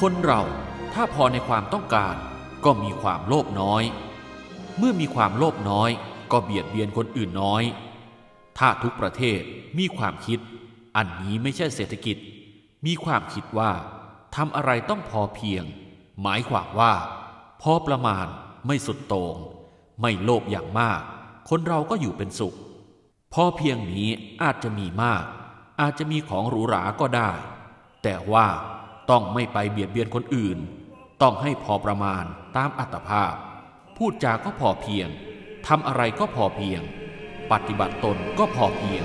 คนเราถ้าพอในความต้องการก็มีความโลภน้อย เมื่อมีความโลภน้อย ก็เบียดเบียนคนอื่นน้อย ถ้าทุกประเทศมีความคิด อันนี้ไม่ใช่เศรษฐกิจ มีความคิดว่าทำอะไรต้องพอเพียง หมายความว่า พอประมาณไม่สุดโตง่งไม่โลภอย่างมาก คนเราก็อยู่เป็นสุข พอเพียงนี้อาจจะมีมาก อาจจะมีของหรูหราก็ได้ แต่ว่า ต้องไม่ไปเบียดเบียนคนอื่น ต้องให้พอประมาณตามอัตภาพ พูดจาก็พอเพียงทำอะไรก็พอเพียง ปฏิบัติตนก็พอเพียง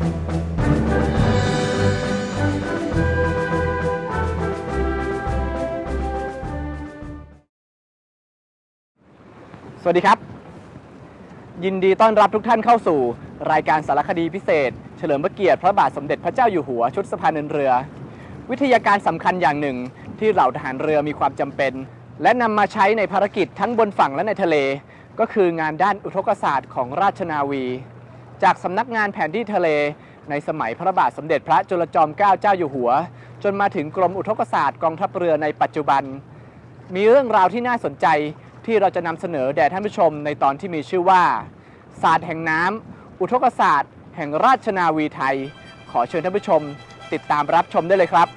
สวัสดีครับ ยินดีต้อนรับทุกท่านเข้าสู่ รายการสารคดีพิเศษ เฉลิมพระเกียรติพระบาทสมเด็จพระเจ้าอยู่หัวชุดสะพานเดินเรือ วิทยาการสำคัญอย่างหนึ่งที่เหล่าทหารเรือมีความจำเป็น และนำมาใช้ในภารกิจทั้งบนฝั่งและในทะเล ก็คืองานด้านอุทกศาสตร์ของราชนาวี จากสำนักงานแผนที่ทะเล ในสมัยพระบาทสมเด็จพระจุลจอมเกล้าเจ้าอยู่หัว จนมาถึงกรมอุทกศาสตร์กองทัพเรือในปัจจุบัน มีเรื่องราวที่น่าสนใจ ที่เราจะนำเสนอแด่ท่านผู้ชมในตอนที่มีชื่อว่า ศาสตร์แห่งน้ำอุทกศาสตร์ แห่งราชนาวีไทย ขอเชิญท่านผู้ชม ติดตามรับชมได้เลยครับ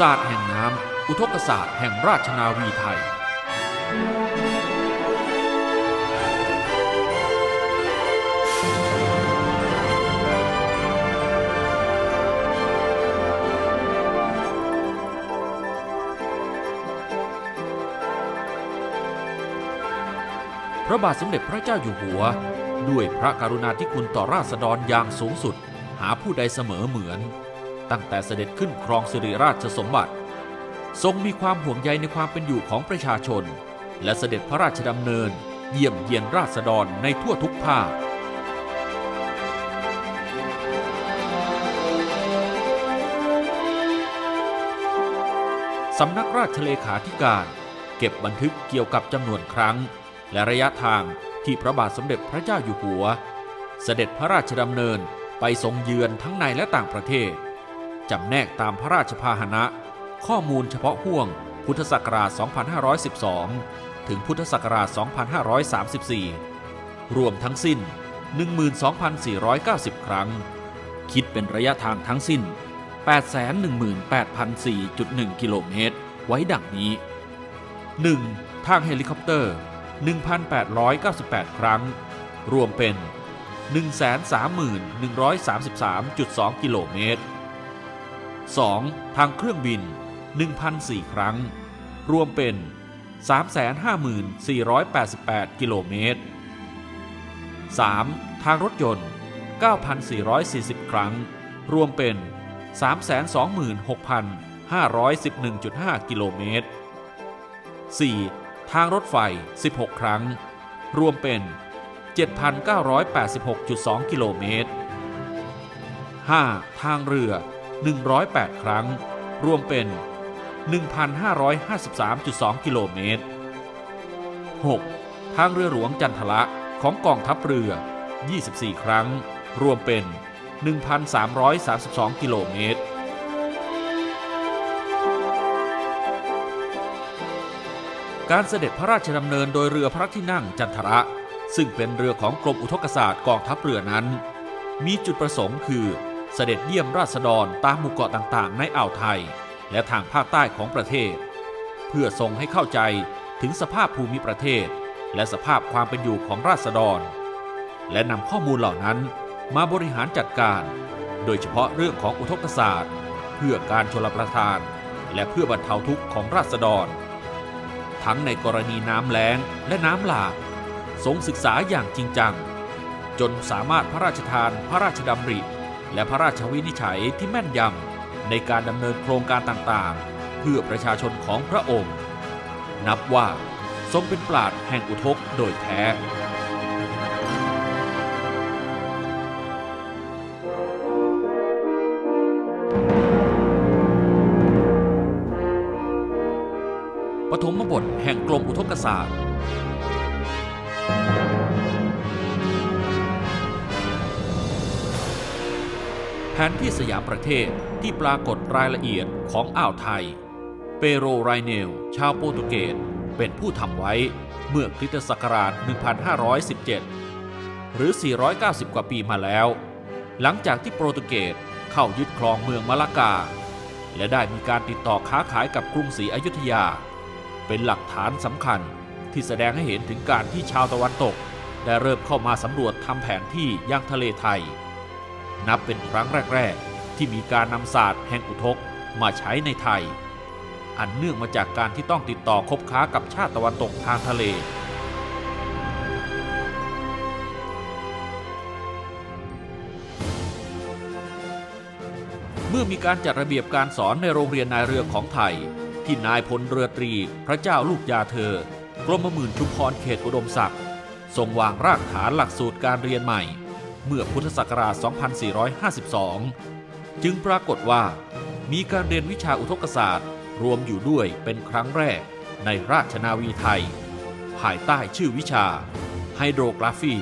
ศาสตร์แห่งน้ำ อุทกศาสตร์แห่งราชนาวีไทย พระบาทสมเด็จพระเจ้าอยู่หัว ด้วยพระกรุณาธิคุณต่อราษฎรอย่างสูงสุด หาผู้ใดเสมอเหมือน ตั้งแต่เสด็จขึ้นครองสิริราชสมบัติ ทรงมีความห่วงใยในความเป็นอยู่ของประชาชน และเสด็จพระราชดำเนิน เยี่ยมเยียนราษฎรในทั่วทุกภาคสำนักราชเลขาธิการ เก็บบันทึกเกี่ยวกับจำนวนครั้ง และระยะทางที่พระบาทสมเด็จพระเจ้าอยู่หัว เสด็จพระราชดำเนินไปทรงเยือนทั้งในและต่างประเทศ จำแนกตามพระราชพาหนะ ข้อมูลเฉพาะห่วง พุทธศักราช 2512 ถึงพุทธศักราช 2534 รวมทั้งสิ้น 12,490 ครั้ง คิดเป็นระยะทางทั้งสิ้น 818,004.1 กิโลเมตร ไว้ดังนี้ 1. ทางเฮลิคอปเตอร์ 1,898 ครั้ง รวมเป็น 13133.2 กิโลเมตร 2. ทางเครื่องบิน 1,004 ครั้ง รวมเป็น 354,88 กิโลเมตร 3. ทางรถยนต์ 9,440 ครั้ง รวมเป็น 326,511.5 กิโลเมตร 4. ทางรถไฟ 16 ครั้ง รวมเป็น 7,986.2 กิโลเมตร 5. ทางเรือ 108 ครั้ง รวมเป็น 1,553.2 กิโลเมตร 6. ทางเรือหลวงจันทละของกองทัพเรือ 24 ครั้ง รวมเป็น 1,332 กิโลเมตร การเสด็จพระราชดำเนินโดยเรือพระที่นั่งจันทระ ซึ่งเป็นเรือของกรมอุทกศาสตร์กองทัพเรือนั้น มีจุดประสงค์คือ เสด็จเยี่ยมราษฎรตามหมู่เกาะต่างๆ ในอ่าวไทย และทางภาคใต้ของประเทศ เพื่อทรงให้เข้าใจถึงสภาพภูมิประเทศ และสภาพความเป็นอยู่ของราษฎร และนำข้อมูลเหล่านั้นมาบริหารจัดการ โดยเฉพาะเรื่องของอุทกศาสตร์ เพื่อการชลประทาน และเพื่อบรรเทาทุกข์ของราษฎร ทั้งในกรณีน้ำแล้งและน้ำหลากทรงศึกษาอย่างจริงจัง จนสามารถพระราชทานพระราชดำริ และพระราชวินิจฉัยที่แม่นยำในการดำเนินโครงการต่างๆ เพื่อประชาชนของพระองค์ นับว่าทรงเป็นปราดแห่งอุทกโดยแท้ ปฐมบทแห่งกรมอุทกศาสตร์ นที่สยามประเทศที่ปรากฏรายละเอียดของอ่าวไทย เปโรไรเนล ชาวโปรตุเกสเป็นผู้ทำไว้เมื่อคริสตศักราช 1517 หรือ 490 กว่าปีมาแล้ว หลังจากที่โปรตุเกสเข้ายึดครองเมืองมะละกา และได้มีการติดต่อค้าขายกับกรุงศรีอยุธยา เป็นหลักฐานสำคัญที่แสดงให้เห็นถึงการที่ชาวตะวันตก ได้เริ่มเข้ามาสำรวจทำแผนที่ยังทะเลไทย นับเป็นครั้งแรก ๆ ที่มีการนำศาสตร์แห่งอุทกมาใช้ในไทย อันเนื่องมาจากการที่ต้องติดต่อคบค้ากับชาติตะวันตกทางทะเล เมื่อมีการจัดระเบียบการสอนในโรงเรียนนายเรือของไทย ที่นายพลเรือตรี พระเจ้าลูกยาเธอกรมหมื่นชุมพรเขตอุดมศักดิ์ทรงวางรากฐานหลักสูตรการเรียนใหม่ เมื่อพุทธศักราช 2452 จึงปรากฏว่า มีการเรียนวิชาอุทกศาสตร์ รวมอยู่ด้วยเป็นครั้งแรกในราชนาวีไทย ภายใต้ชื่อวิชาไฮโดรกราฟี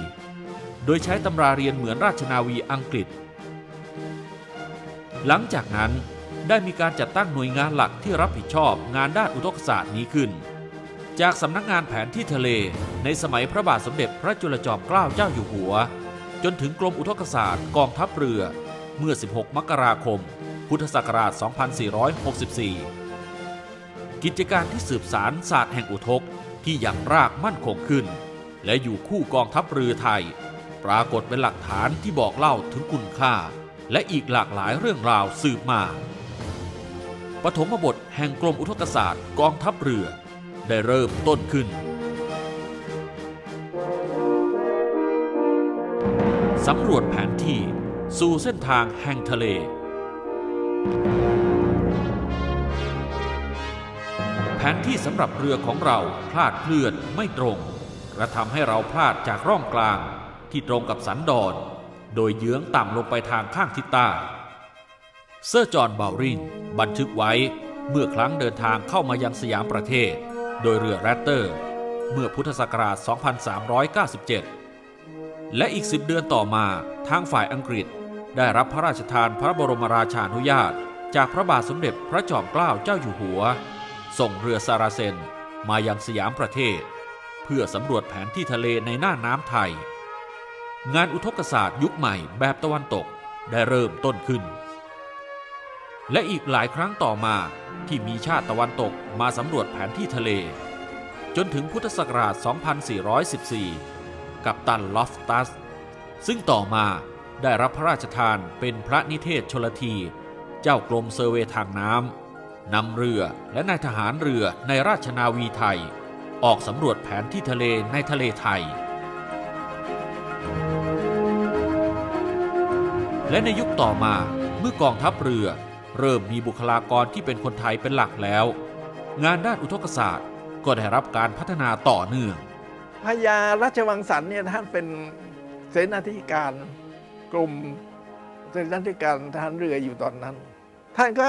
โดยใช้ตำราเรียนเหมือนราชนาวีอังกฤษ หลังจากนั้นได้มีการจัดตั้งหน่วยงานหลักที่รับผิดชอบงานด้านอุทกศาสตร์นี้ขึ้น จากสำนักงานแผนที่ทะเลในสมัยพระบาทสมเด็จพระจุลจอมเกล้าเจ้าอยู่หัว จนถึงกรมอุทกศาสตร์กองทัพเรือ เมื่อ 16 มกราคม พุทธศักราช 2464 กิจการที่สืบสารศาสตร์แห่งอุทกที่ยังรากมั่นคงขึ้น และอยู่คู่กองทัพเรือไทย ปรากฏเป็นหลักฐานที่บอกเล่าถึงคุณค่า และอีกหลากหลายเรื่องราวสืบมาปฐมบทแห่งกรมอุทกศาสตร์กองทัพเรือ ได้เริ่มต้นขึ้น สำรวจแผนที่สู่เส้นทางแห่งทะเล แผนที่สำหรับเรือของเราพลาดเคลื่อนไม่ตรงกระทำให้เราพลาดจากร่องกลางที่ตรงกับสันดอน โดยเยื้องต่ำลงไปทางข้างทิศใต้ เซอร์จอห์นบาวริงบันทึกไว้เมื่อครั้งเดินทางเข้ามายังสยามประเทศ โดยเรือแรตเตอร์ เมื่อพุทธศักราช 2397 และอีกสิบเดือนต่อมาทางฝ่ายอังกฤษ ได้รับพระราชทานพระบรมราชานุญาต จากพระบาทสมเด็จพระจอมเกล้าเจ้าอยู่หัว ส่งเรือซาราเซนมายังสยามประเทศ เพื่อสำรวจแผนที่ทะเลในหน้าน้ำไทย งานอุทกศาสตร์ยุคใหม่แบบตะวันตกได้เริ่มต้นขึ้น และอีกหลายครั้งต่อมาที่มีชาติตะวันตกมาสำรวจแผนที่ทะเล จนถึงพุทธศักราช 2414 กับตันลอฟตัส ซึ่งต่อมาได้รับพระราชทานเป็นพระนิเทศชลที เจ้ากรมเซอร์เวทางน้ำนำเรือและนายทหารเรือในราชนาวีไทย ออกสำรวจแผนที่ทะเลในทะเลไทย และในยุคต่อมาเมื่อกองทัพเรือเริ่มมีบุคลากรที่เป็นคนไทยเป็นหลักแล้ว งานด้านอุทกศาสตร์ก็ได้รับการพัฒนาต่อเนื่อง พญาราชวังสันเนี่ยท่านเป็นเสนาธิการกลุ่มเสนาธิการทหารเรืออยู่ตอนนั้น ท่านก็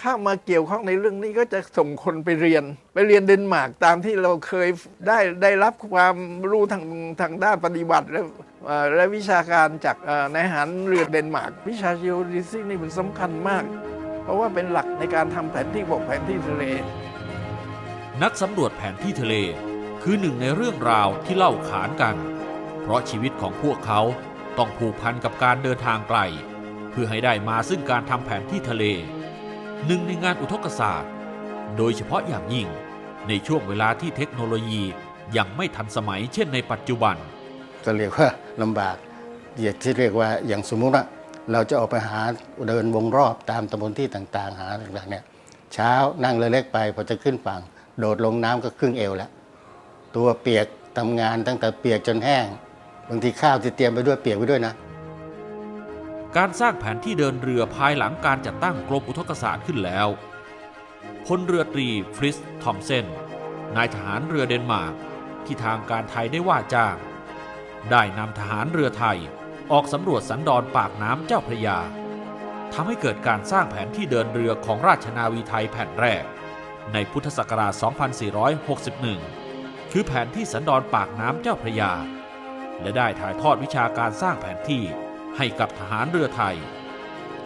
เข้ามาเกี่ยวข้องในเรื่องนี้ก็จะส่งคนไปเรียน ไปเรียนเดนมาร์กตามที่เราเคยได้ได้รับความรู้ทางทางด้านปฏิบัติและและวิชาการจากนายหารเรือเดนมาร์กวิชา g e o d e s y นี่มันสำคัญมาก เพราะว่าเป็นหลักในการทำแผนที่บกแผนที่ทะเล นักสำรวจแผนที่ทะเล คือหนึ่งในเรื่องราวที่เล่าขานกัน เพราะชีวิตของพวกเขาต้องผูกพันกับการเดินทางไกล เพื่อให้ได้มาซึ่งการทำแผนที่ทะเล หนึ่งในงานอุทกศาสตร์ โดยเฉพาะอย่างยิ่งในช่วงเวลาที่เทคโนโลยียังไม่ทันสมัยเช่นในปัจจุบัน ก็เรียกว่าลำบากอย่างที่เรียกว่าอย่างสมมุติว่าเราจะออกไปหาเดินวงรอบตามตำบลที่ต่างๆ หาต่างๆเนี่ยเช้านั่งเรือเล็กไปพอจะขึ้นฝั่งโดดลงน้ำก็ครึ่งเอวแล้ว ตัวเปียกทำงานตั้งแต่เปียกจนแห้ง บางทีข้าวที่เตรียมไปด้วยเปียกไปด้วยนะ การสร้างแผนที่เดินเรือภายหลังการจัดตั้งกรมอุทกศาสตร์ขึ้นแล้วพลเรือตรีฟริสทอมเซนนายทหารเรือเดนมาร์กที่ทางการไทยได้ว่าจ้าง ได้นำทหารเรือไทยออกสำรวจสันดอนปากน้ำเจ้าพระยาทำให้เกิดการสร้างแผนที่เดินเรือของราชนาวีไทยแผ่นแรก ในพุทธศักราช 2461 คือแผนที่สันดอนปากน้ำเจ้าพระยา และได้ถ่ายทอดวิชาการสร้างแผนที่ให้กับทหารเรือไทย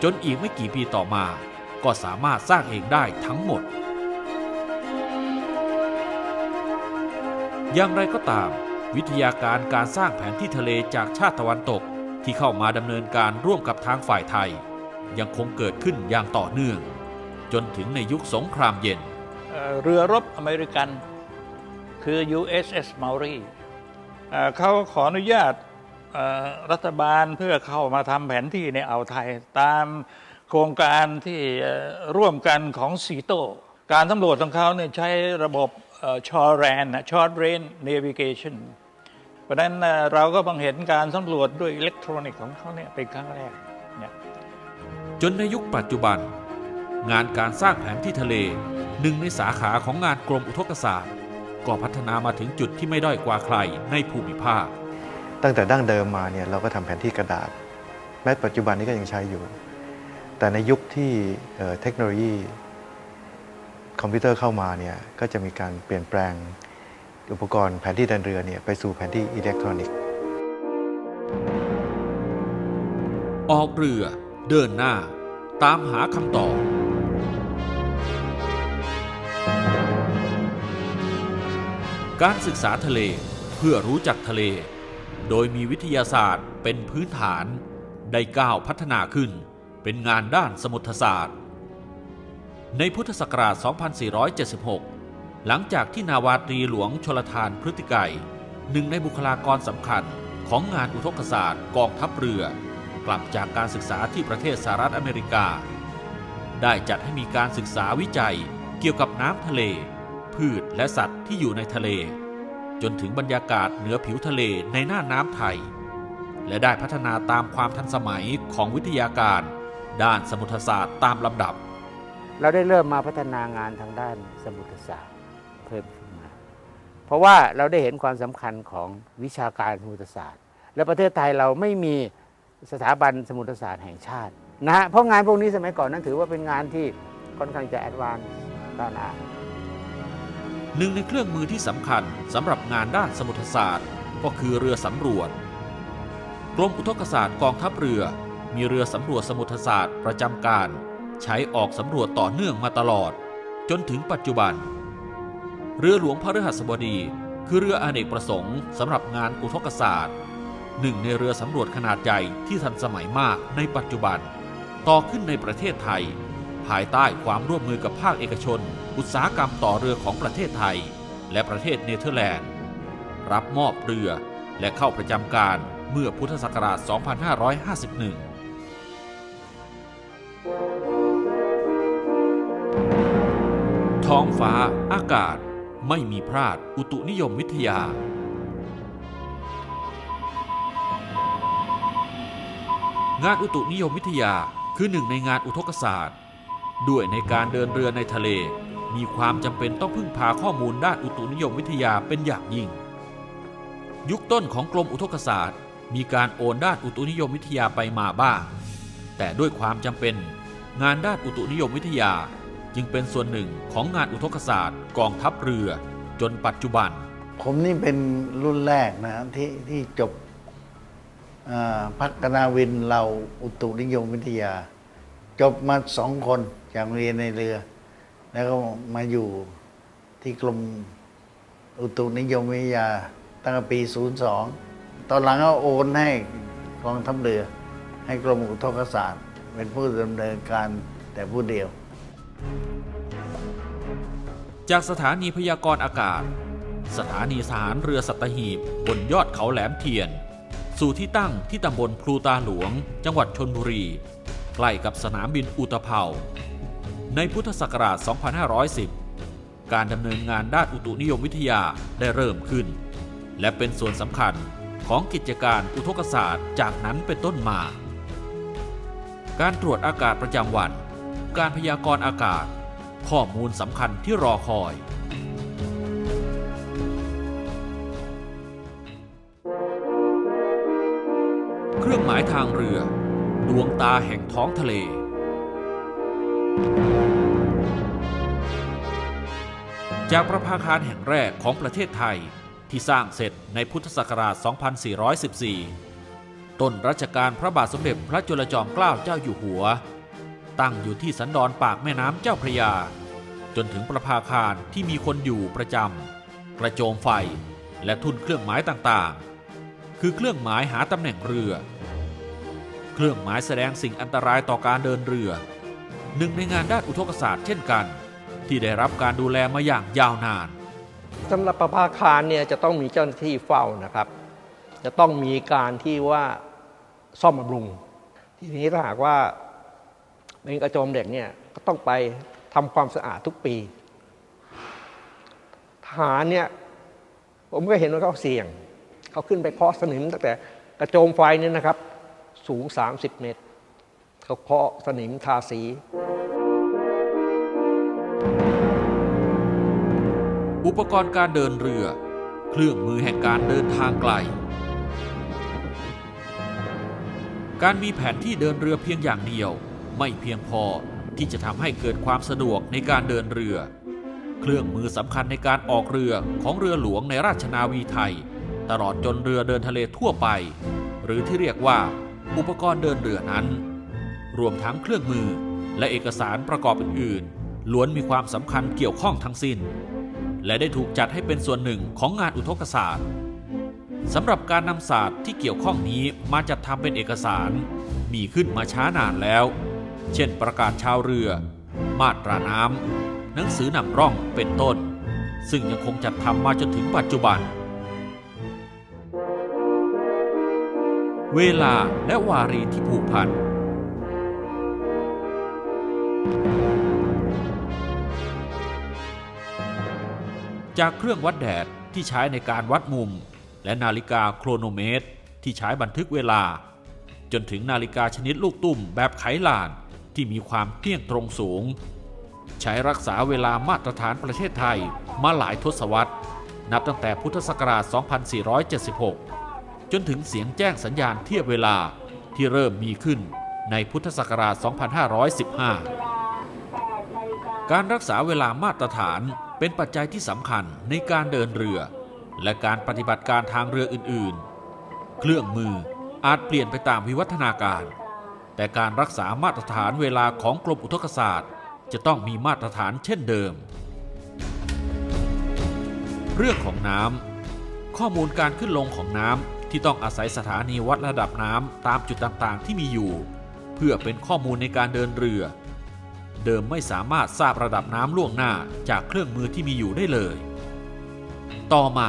จนอีกไม่กี่ปีต่อมา ก็สามารถสร้างเองได้ทั้งหมด อย่างไรก็ตาม วิทยาการการสร้างแผนที่ทะเลจากชาติตะวันตกที่เข้ามาดำเนินการร่วมกับทางฝ่ายไทย ยังคงเกิดขึ้นอย่างต่อเนื่อง จนถึงในยุคสงครามเย็น เรือรบอเมริกัน คือ USS Maury เขาขออนุญาตรัฐบาลเพื่อเข้ามาทำแผนที่ในอ่าวไทย ตามโครงการที่ร่วมกันของซีโต การสำรวจของเขาเนี่ยใช้ระบบชอร์แรนชอร์เรนเนวิเกชันเพราะนั้นเอ่อเราก็บังเห็นการสำรวจด้วยอิเล็กทรอนิกส์ของเขาเนี่ยเป็นครั้งแรกเนี่ยจนในยุคปัจจุบัน งานการสร้างแผนที่ทะเลหนึ่งในสาขาของงานกรมอุทกศาสตร์ ก็พัฒนามาถึงจุดที่ไม่ด้อยกว่าใครในภูมิภาค ตั้งแต่ดั้งเดิมมาเนี่ยเราก็ทำแผนที่กระดาษ แม้ปัจจุบันนี้ก็ยังใช้อยู่ แต่ในยุคที่เอ่อเทคโนโลยีคอมพิวเตอร์เข้ามาเนี่ยก็จะมีการเปลี่ยนแปลงอุปกรณ์แผนที่เดินเรือเนี่ยไปสู่แผนที่อิเล็กทรอนิกส์ ออกเรือเดินหน้า ตามหาคำตอบ การศึกษาทะเลเพื่อรู้จักทะเล โดยมีวิทยาศาสตร์เป็นพื้นฐาน ได้ก้าวพัฒนาขึ้น เป็นงานด้านสมุทรศาสตร์ ในพุทธศักราช 2476 หลังจากที่นาวาตรีหลวงชลทานพฤติไกรหนึ่งในบุคลากรสำคัญของงานอุทกศาสตร์กองทัพเรือ กลับจากการศึกษาที่ประเทศสหรัฐอเมริกา ได้จัดให้มีการศึกษาวิจัยเกี่ยวกับน้ำทะเล พืชและสัตว์ที่อยู่ในทะเล จนถึงบรรยากาศเหนือผิวทะเลในหน้าน้ำไทย และได้พัฒนาตามความทันสมัยของวิทยาการ ด้านสมุทรศาสตร์ตามลำดับ เราได้เริ่มมาพัฒนางานทางด้านสมุทรศาสตร์เพิ่มขึ้นมา เพราะว่าเราได้เห็นความสำคัญของวิชาการสมุทรศาสตร์ และประเทศไทยเราไม่มีสถาบันสมุทรศาสตร์แห่งชาตินะฮะเพราะงานพวกนี้สมัยก่อนนั้นถือว่าเป็นงานที่ค่อนข้างจะแอดวานซ์ก้าวหน้า หนึ่งในเครื่องมือที่สำคัญสำหรับงานด้านสมุทรศาสตร์ ก็คือเรือสำรวจ กรมอุทกศาสตร์กองทัพเรือ มีเรือสำรวจสมุทรศาสตร์ประจำการ ใช้ออกสำรวจต่อเนื่องมาตลอด จนถึงปัจจุบัน เรือหลวงพระฤหัสบดี คือเรืออเนกประสงค์สำหรับงานอุทกศาสตร์หนึ่งในเรือสำรวจขนาดใหญ่ที่ทันสมัยมากในปัจจุบัน ต่อขึ้นในประเทศไทย ภายใต้ความร่วมมือกับภาคเอกชน อุตสาหกรรมต่อเรือของประเทศไทย และประเทศเนเธอร์แลนด์ รับมอบเรือและเข้าประจำการเมื่อพุทธศักราช 2551ท้องฟ้า อากาศไม่มีพลาดอุตุนิยมวิทยา งานอุตุนิยมวิทยาคือหนึ่งในงานอุทกศาสตร์ ด้วยในการเดินเรือในทะเล มีความจำเป็นต้องพึ่งพาข้อมูลด้านอุตุนิยมวิทยาเป็นอย่างยิ่ง ยุคต้นของกรมอุทกศาสตร์ มีการโอนด้านอุตุนิยมวิทยาไปมาบ้าง แต่ด้วยความจำเป็น งานด้านอุตุนิยมวิทยา จึงเป็นส่วนหนึ่งของงานอุทกศาสตร์ กองทัพเรือ จนปัจจุบัน ผมนี่เป็นรุ่นแรกนะที่ที่จบพักนาวินเราอุตุนิยมวิทยา จบมาสองคน จากเรียนในเรือ แล้วก็มาอยู่ที่กรมอุตุนิยมวิทยาตั้งแต่ปี 02 ตอนหลังก็โอนให้กองทัพเรือ ให้กรมอุทกศาสตร์ เป็นผู้ดำเนินการแต่ผู้เดียว จากสถานีพยากรณ์อากาศ สถานีทหารเรือสัตหีบบนยอดเขาแหลมเทียน สู่ที่ตั้งที่ตำบลพลูตาหลวง จังหวัดชนบุรี ใกล้กับสนามบินอุตภเปา ในพุทธศักราช 2510 การดำเนินงานด้านอุตุนิยมวิทยาได้เริ่มขึ้น และเป็นส่วนสำคัญของกิจการอุทกศาสตร์จากนั้นเป็นต้นมา การตรวจอากาศประจำวัน การพยากรณ์อากาศ ข้อมูลสำคัญที่รอคอยเครื่องหมายทางเรือ ดวงตาแห่งท้องทะเล จากประภาคารแห่งแรกของประเทศไทยที่สร้างเสร็จในพุทธศักราช 2414 ต้นรัชกาลพระบาทสมเด็จพระจุลจอมเกล้าเจ้าอยู่หัว ตั้งอยู่ที่สันดอนปากแม่น้ำเจ้าพระยา จนถึงประภาคารที่มีคนอยู่ประจำกระโจมไฟและทุนเครื่องหมายต่างๆ คือเครื่องหมายหาตำแหน่งเรือ เครื่องหมายแสดงสิ่งอันตรายต่อการเดินเรือ หนึ่งในงานด้านอุทกศาสตร์เช่นกัน ที่ได้รับการดูแลมาอย่างยาวนานสำหรับประภาคารเนี่ยจะต้องมีเจ้าหน้าที่เฝ้านะครับ จะต้องมีการที่ว่าซ่อมบำรุง ทีนี้ถ้าหากว่าเป็นกระโจมเด็กเนี่ยก็ต้องไปทำความสะอาดทุกปี ทหารเนี่ยผมก็เห็นว่าเขาเสี่ยง เขาขึ้นไปเคาะสนิมตั้งแต่กระโจมไฟเนี่ยนะครับ สูง 30 เมตร เขาเคาะสนิมทาสีอุปกรณ์การเดินเรือ เครื่องมือแห่งการเดินทางไกล การมีแผนที่เดินเรือเพียงอย่างเดียว ไม่เพียงพอที่จะทำให้เกิดความสะดวกในการเดินเรือ เครื่องมือสำคัญในการออกเรือของเรือหลวงในราชนาวีไทย ตลอดจนเรือเดินทะเลทั่วไป หรือที่เรียกว่า อุปกรณ์เดินเรือนั้น รวมทั้งเครื่องมือ และเอกสารประกอบอื่นๆ ล้วนมีความสำคัญเกี่ยวข้องทั้งสิ้น และได้ถูกจัดให้เป็นส่วนหนึ่งของงานอุทกศาสตร์สำหรับการนำศาสตร์ที่เกี่ยวข้องนี้มาจัดทำเป็นเอกสาร มีขึ้นมาช้านานแล้ว เช่นประกาศชาวเรือ มาตราน้ำหนังสือนำร่องเป็นต้น ซึ่งยังคงจัดทำมาจนถึงปัจจุบัน เวลาและวารีที่ผูกพัน จากเครื่องวัดแดดที่ใช้ในการวัดมุม และนาฬิกาโครโนเมตร ที่ใช้บันทึกเวลา จนถึงนาฬิกาชนิดลูกตุ้มแบบไขลานที่มีความเที่ยงตรงสูง ใช้รักษาเวลามาตรฐานประเทศไทยมาหลายทศวรรษ นับตั้งแต่พุทธศักราช 2476 จนถึงเสียงแจ้งสัญญาณเทียบเวลาที่เริ่มมีขึ้นในพุทธศักราช 2515 การรักษาเวลามาตรฐานเป็นปัจจัยที่สำคัญในการเดินเรือ และการปฏิบัติการทางเรืออื่นๆ เครื่องมืออาจเปลี่ยนไปตามวิวัฒนาการ แต่การรักษามาตรฐานเวลาของกรมอุทกศาสตร์ จะต้องมีมาตรฐานเช่นเดิม เรื่องของน้ำข้อมูลการขึ้นลงของน้ำที่ต้องอาศัยสถานีวัดระดับน้ำตามจุดต่างๆ ที่มีอยู่ เพื่อเป็นข้อมูลในการเดินเรือ เดิมไม่สามารถทราบระดับน้ำล่วงหน้าจากเครื่องมือที่มีอยู่ได้เลย ต่อมา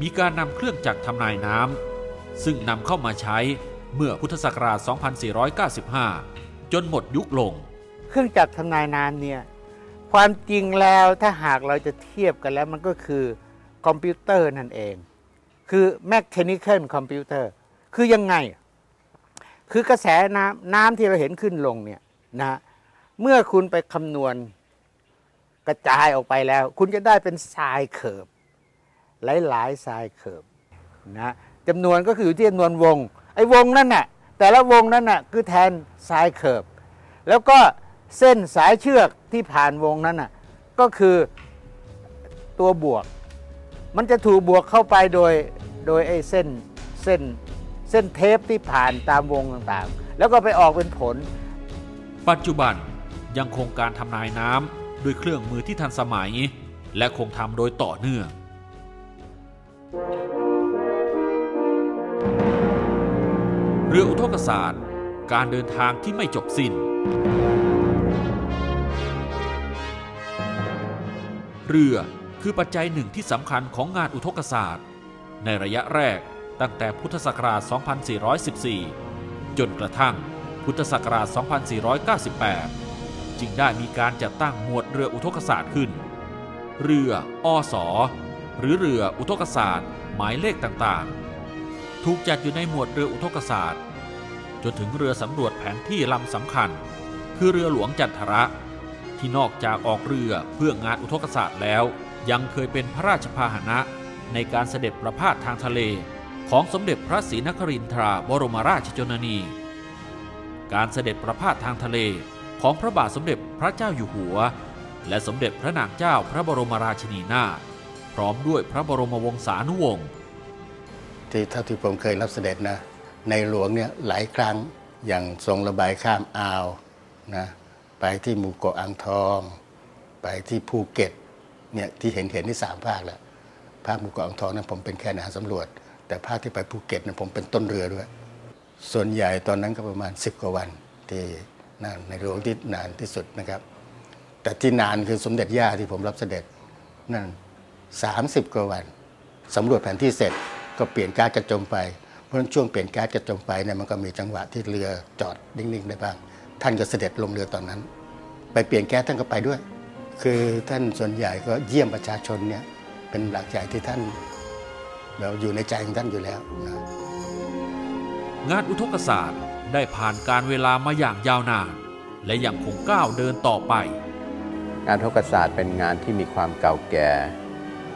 มีการนำเครื่องจักรทำนายน้ำซึ่งนำเข้ามาใช้เมื่อพุทธศักราช 2495 จนหมดยุคลง เครื่องจักรทำนายน้ำเนี่ยความจริงแล้วถ้าหากเราจะเทียบกันแล้วมันก็คือคอมพิวเตอร์นั่นเอง คือ mechanical computer คือยังไง คือกระแสน้ำน้ำที่เราเห็นขึ้นลงเนี่ยนะ เมื่อคุณไปคำนวณกระจายออกไปแล้ว คุณจะได้เป็นทรายเคิร์ฟหลายๆทรายเคิร์ฟนะจำนวนก็คืออยู่ที่จำนวนวง ไอ้วงนั่นน่ะแต่ละวงนั่นน่ะคือแทนทรายเคิร์ฟแล้วก็เส้นสายเชือกที่ผ่านวงนั้นน่ะก็คือตัวบวก มันจะถูกบวกเข้าไปโดยโดยไอ้เส้นเส้นเส้นเทปที่ผ่านตามวงต่างๆ แล้วก็ไปออกเป็นผล ปัจจุบัน ยังคงการทำนายน้ำด้วยเครื่องมือที่ทันสมัย และคงทำโดยต่อเนื่องเรืออุทกศาสตร์ การเดินทางที่ไม่จบสิ้น เรือคือปัจจัยหนึ่งที่สำคัญของงานอุทกศาสตร์ ในระยะแรกตั้งแต่พุทธศักราช 2414 จนกระทั่งพุทธศักราช 2498 จึงได้มีการจัดตั้งหมวดเรืออุทกศาสตร์ขึ้น เรืออสอหรือเรืออุทกศาสตร์หมายเลขต่างๆ ถูกจัดอยู่ในหมวดเรืออุทกศาสตร์ จนถึงเรือสำรวจแผนที่ลำสำคัญ คือเรือหลวงจันทระ ที่นอกจากออกเรือเพื่องานอุทกศาสตร์แล้ว ยังเคยเป็นพระราชพาหนะในการเสด็จประพาสทางทะเลของสมเด็จพระศรีนครินทราบรมราชชนนี การเสด็จประพาสทางทะเล ของพระบาทสมเด็จพระเจ้าอยู่หัว และสมเด็จพระนางเจ้าพระบรมราชินีนาถพร้อมด้วยพระบรมวงศานุวงศ์ที่เท่าที่ผมเคยรับเสด็จนะในหลวงเนี่ยหลายครั้งอย่างทรงระบายข้ามอ่าวนะไปที่หมู่เกาะอ่างทอง ไปที่ภูเก็ตเนี่ยที่เห็นเห็นที่สามภาคแล้วภาคหมู่เกาะอ่างทองนั้นผมเป็นแค่นายสำรวจ แต่ภาคที่ไปภูเก็ตนั้นผมเป็นต้นเรือด้วย ส่วนใหญ่ตอนนั้นก็ประมาณ 10 กว่าวันที่ นั่นในหลวงที่นานที่สุดนะครับ แต่ที่นานคือสมเด็จย่าที่ผมรับเสด็จนั่น 30 กว่าวันสำรวจแผนที่เสร็จก็เปลี่ยนการกระจมไปเพราะฉะนั้นช่วงเปลี่ยนการกระจมไปเนี่ยมันก็มีจังหวะที่เรือจอดนิ่งๆได้บ้าง ท่านก็เสด็จลงเรือตอนนั้น ไปเปลี่ยนแก๊สท่านก็ไปด้วย คือท่านส่วนใหญ่ก็เยี่ยมประชาชนเนี่ยเป็นหลักใจที่ท่านเราอยู่ในใจของท่านอยู่แล้วนะงานอุทกศาสตร์ ได้ผ่านการเวลามาอย่างยาวนาน และยังคงก้าวเดินต่อไป งานอุทกศาสตร์เป็นงานที่มีความเก่าแก่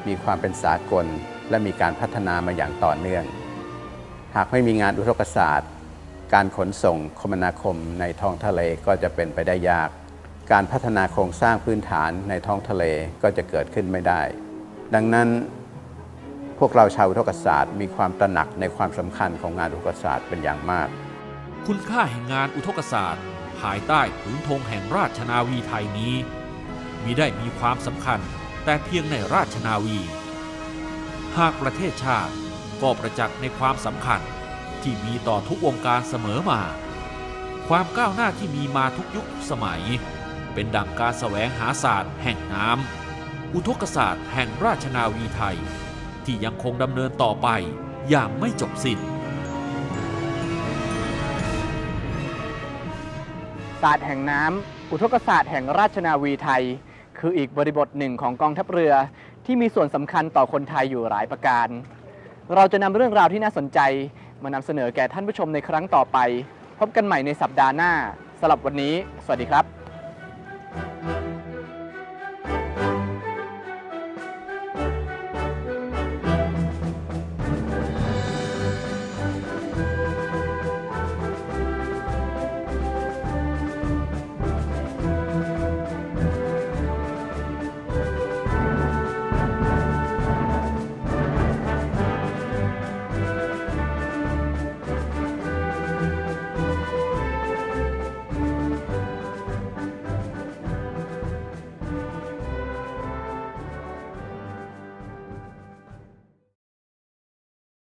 มีความเป็นสากล และมีการพัฒนามาอย่างต่อเนื่อง หากไม่มีงานอุทกศาสตร์ การขนส่งคมนาคมในท้องทะเลก็จะเป็นไปได้ยาก การพัฒนาโครงสร้างพื้นฐานในท้องทะเลก็จะเกิดขึ้นไม่ได้ ดังนั้นพวกเราชาวอุทกศาสตร์มีความตระหนักในความสำคัญของงานอุทกศาสตร์เป็นอย่างมาก คุณค่าแห่งงานอุทกศาสตร์ ภายใต้ผืนธงแห่งราชนาวีไทยนี้มิได้มีความสำคัญแต่เพียงในราชนาวี หากประเทศชาติก็ประจักษ์ในความสำคัญที่มีต่อทุกวงการเสมอมา ความก้าวหน้าที่มีมาทุกยุคสมัย เป็นดังการแสวงหาศาสตร์แห่งน้ำอุทกศาสตร์แห่งราชนาวีไทย ที่ยังคงดำเนินต่อไปอย่างไม่จบสิ้น ศาสตร์แห่งน้ำอุทกศาสตร์แห่งราชนาวีไทย คืออีกบริบทหนึ่งของกองทัพเรือที่มีส่วนสำคัญต่อคนไทยอยู่หลายประการ เราจะนำเรื่องราวที่น่าสนใจ มานำเสนอแก่ท่านผู้ชมในครั้งต่อไป พบกันใหม่ในสัปดาห์หน้าสำหรับวันนี้ สวัสดีครับ